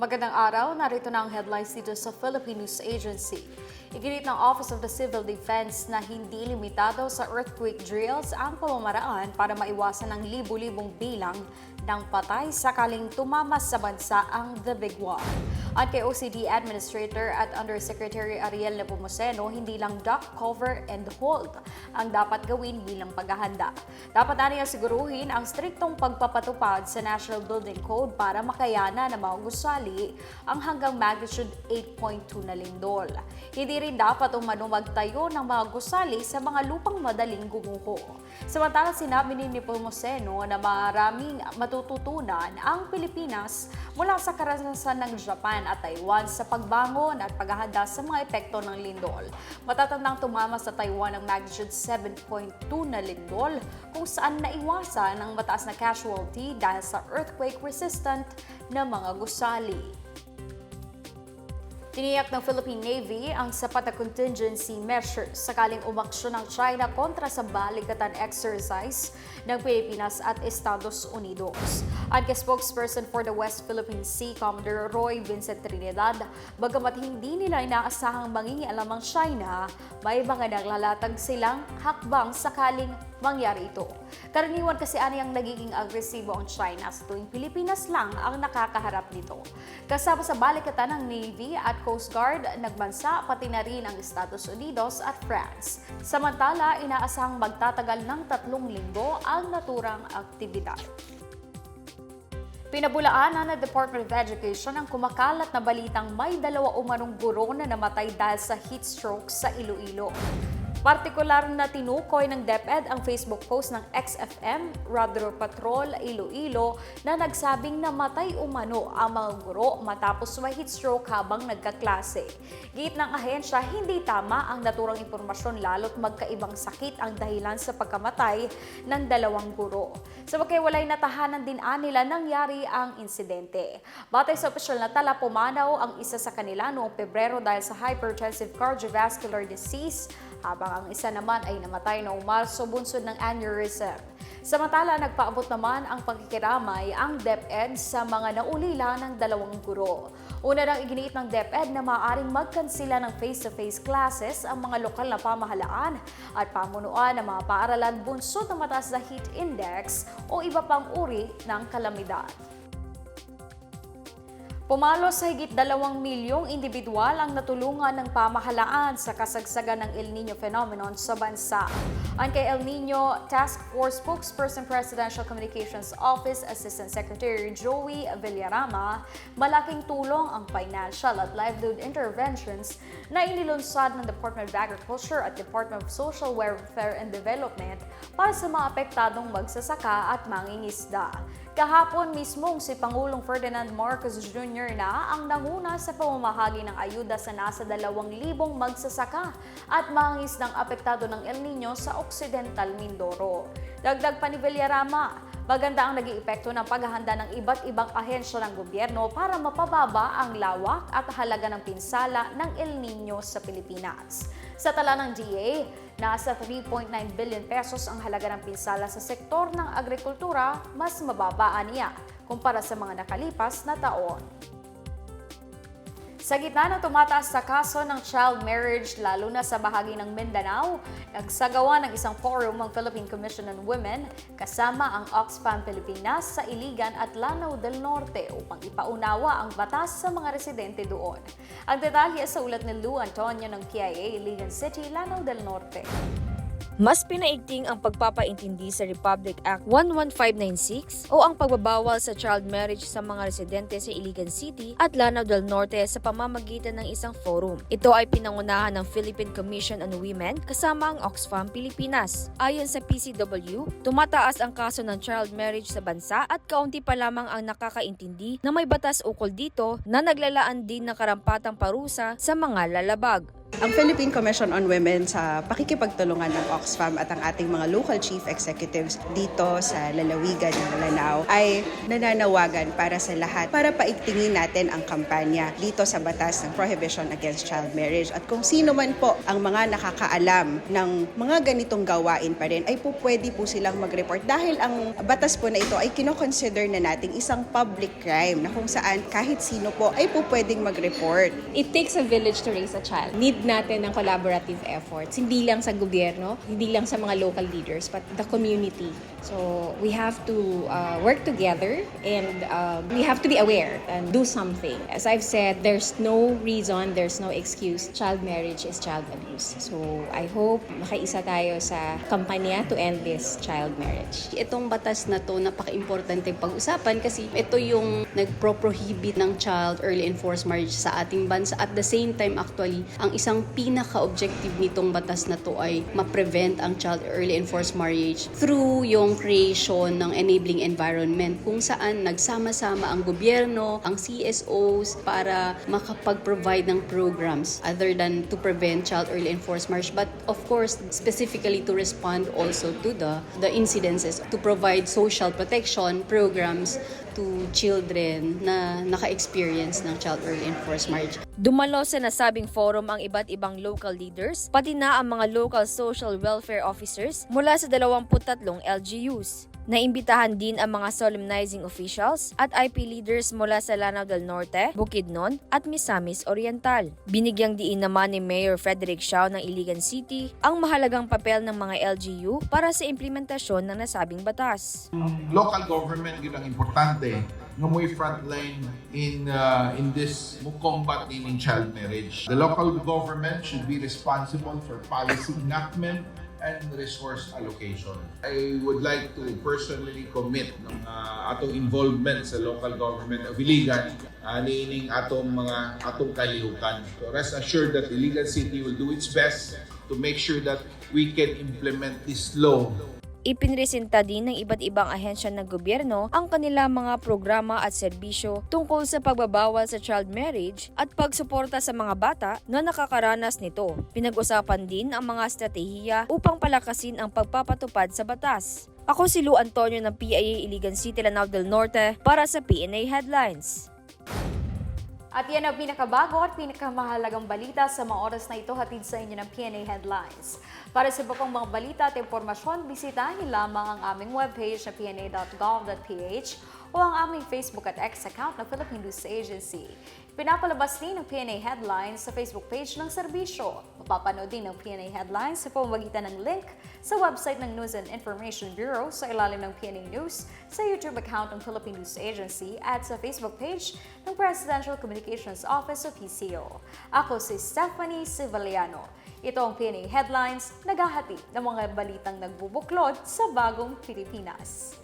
Magandang araw, narito na ang headlines dito sa Philippine News Agency. Iginit ng Office of the Civil Defense na hindi limitado sa earthquake drills ang pamamaraan para maiwasan ang libu-libong bilang ng patay sakaling tumamas sa bansa ang The Big One. At kay OCD Administrator at Undersecretary Ariel Nepomuceno, hindi lang duck, cover, and hold ang dapat gawin bilang paghahanda. Dapat na niya siguruhin ang striktong pagpapatupad sa National Building Code para makayana ng mga gusali ang hanggang magnitude 8.2 na lindol. Hindi rin dapat umano magtayo ng mga gusali sa mga lupang madaling gumuho. Samantala sinabi ni Nepomuceno na maraming matututunan ang Pilipinas mula sa karanasan ng Japan at Taiwan sa pagbangon at paghahanda sa mga epekto ng lindol. Matatandang tumama sa Taiwan ang magnitude 7.2 na lindol kung saan naiwasan ang mataas na casualty dahil sa earthquake-resistant na mga gusali. Tiniyak ng Philippine Navy ang sapat na contingency measures sakaling umaksyon ng China kontra sa balikatan exercise ng Pilipinas at Estados Unidos. Ang spokesperson for the West Philippine Sea, Commodore Roy Vincent Trinidad, bagamat hindi nila inaasahang mangingialam ang China, may mga naglalatag silang hakbang sakaling mangyari ito. Karaniwan kasi ani ang nagiging agresibo ang China sa tuwing Pilipinas lang ang nakakaharap nito. Kasama sa balikatan ng Navy at Coast Guard, nagbansa pati na rin ang Estados Unidos at France. Samantala, inaasahang magtatagal ng tatlong linggo ang naturang aktibidad. Pinabulaan na ng Department of Education ang kumakalat na balitang may dalawa umanong guro na namatay dahil sa heat stroke sa Iloilo. Partikular na tinukoy ng DepEd ang Facebook post ng XFM Radar Patrol Iloilo na nagsabing namatay umano ang mga guro matapos may heat stroke habang nagkaklase. Git ng ahensya, hindi tama ang naturang impormasyon lalo't magkaibang sakit ang dahilan sa pagkamatay ng dalawang guro. Sa walay natahanan din nila nangyari ang insidente. Batay sa opisyal na tala, pumanaw ang isa sa kanila noong Pebrero dahil sa hypertensive cardiovascular disease habang ang isa naman ay namatay noong Marso bunsod ng aneurysm. Samantala, nagpaabot naman ang pagkikiramay ang DepEd sa mga naulila ng dalawang guro. Una nang iginiit ng DepEd na maaaring magkansila ng face-to-face classes ang mga lokal na pamahalaan at pamunuan ng mga paaralan bunsod ng mataas na heat index o iba pang uri ng kalamidad. Pumalo sa higit dalawang milyong individual ang natulungan ng pamahalaan sa kasagsagan ng El Nino phenomenon sa bansa. Ang kay El Nino Task Force Spokesperson Presidential Communications Office Assistant Secretary Joey Villarama, malaking tulong ang financial at livelihood interventions na inilunsad ng Department of Agriculture at Department of Social Welfare and Development para sa mga apektadong magsasaka at mangingisda. Kahapon mismong si Pangulong Ferdinand Marcos Jr. na ang nanguna sa pamamahagi ng ayuda sa nasa 2,000 magsasaka at mangingisdang apektado ng El Nino sa Occidental Mindoro. Dagdag pa ni Villarama, maganda ang naging epekto ng paghahanda ng iba't ibang ahensya ng gobyerno para mapababa ang lawak at halaga ng pinsala ng El Nino sa Pilipinas. Sa tala ng DA, nasa 3.9 billion pesos ang halaga ng pinsala sa sektor ng agrikultura, mas mababaan niya kumpara sa mga nakalipas na taon. Sa gitna ng tumataas sa kaso ng child marriage lalo na sa bahagi ng Mindanao, nagsagawa ng isang forum ang Philippine Commission on Women kasama ang Oxfam Pilipinas sa Iligan at Lanao del Norte upang ipaunawa ang batas sa mga residente doon. Ang detalye sa ulat ni Lou Antonio ng KIA Iligan City, Lanao del Norte. Mas pinaigting ang pagpapaintindi sa Republic Act 11596 o ang pagbabawal sa child marriage sa mga residente sa Iligan City at Lanao del Norte sa pamamagitan ng isang forum. Ito ay pinangunahan ng Philippine Commission on Women kasama ang Oxfam Pilipinas. Ayon sa PCW, tumataas ang kaso ng child marriage sa bansa at kaunti pa lamang ang nakakaintindi na may batas ukol dito na naglalaan din ng karampatang parusa sa mga lalabag. Ang Philippine Commission on Women sa pakikipagtulungan ng Oxfam at ang ating mga local chief executives dito sa lalawigan ng Lanao ay nananawagan para sa lahat para paigtingin natin ang kampanya dito sa batas ng Prohibition Against Child Marriage. At kung sino man po ang mga nakakaalam ng mga ganitong gawain pa rin ay po pwede po silang mag-report dahil ang batas po na ito ay kinoconsider na nating isang public crime na kung saan kahit sino po ay po pwedeng mag-report. It takes a village to raise a child. Need natin ng collaborative efforts. Hindi lang sa gobyerno, hindi lang sa mga local leaders, but the community. So we have to uh, work together and uh, we have to be aware and do something. As I've said, there's no reason, there's no excuse. Child marriage is child abuse. So I hope makaisa tayo sa kampanya to end this child marriage. Itong batas na to, napaka-importante pag-usapan kasi ito yung nagpro-prohibit ng child early enforced marriage sa ating bansa. At the same time, actually, ang isang pinaka-objective nitong batas na to ay ma-prevent ang child early enforced marriage through yung creation ng enabling environment kung saan nagsama-sama ang gobyerno, ang CSOs para makapag-provide ng programs other than to prevent child early enforced marriage. But of course specifically to respond also to the the incidences to provide social protection programs to children na naka-experience ng child early enforced marriage. Dumalo sa nasabing forum ang iba't ibang local leaders, pati na ang mga local social welfare officers mula sa 23 LGUs. Naimbitahan din ang mga solemnizing officials at IP leaders mula sa Lanao del Norte, Bukidnon at Misamis Oriental. Binigyang diin naman ni Mayor Frederick Shaw ng Iligan City ang mahalagang papel ng mga LGU para sa implementasyon ng nasabing batas. local government yun ang importante nga mo'y frontline in uh, in this mo combat in child marriage. The local government should be responsible for policy enactment and resource allocation. I would like to personally commit ng uh, atong involvement sa local government of Iligan uh, niining atong mga atong kalihukan. So rest assured that Iligan City will do its best to make sure that we can implement this law Ipinresenta din ng iba't ibang ahensya ng gobyerno ang kanilang mga programa at serbisyo tungkol sa pagbabawal sa child marriage at pagsuporta sa mga bata na nakakaranas nito. Pinag-usapan din ang mga estratehiya upang palakasin ang pagpapatupad sa batas. Ako si Lu Antonio ng PIA Iligan City, Lanao del Norte para sa PNA Headlines. At yan ang pinakabago at pinakamahalagang balita sa mga oras na ito hatid sa inyo ng PNA Headlines. Para sa iba pang mga balita at impormasyon, bisitahin lamang ang aming webpage na pna.gov.ph o ang aming Facebook at X account ng Philippine News Agency. Pinapalabas din ng PNA Headlines sa Facebook page ng serbisyo. Mapapanood din ng PNA Headlines sa pamamagitan ng link sa website ng News and Information Bureau sa ilalim ng PNA News, sa YouTube account ng Philippine News Agency at sa Facebook page ng Presidential Communications Office o PCO. Ako si Stephanie Civiliano. Ito ang PNA Headlines, naghahati ng mga balitang nagbubuklod sa bagong Pilipinas.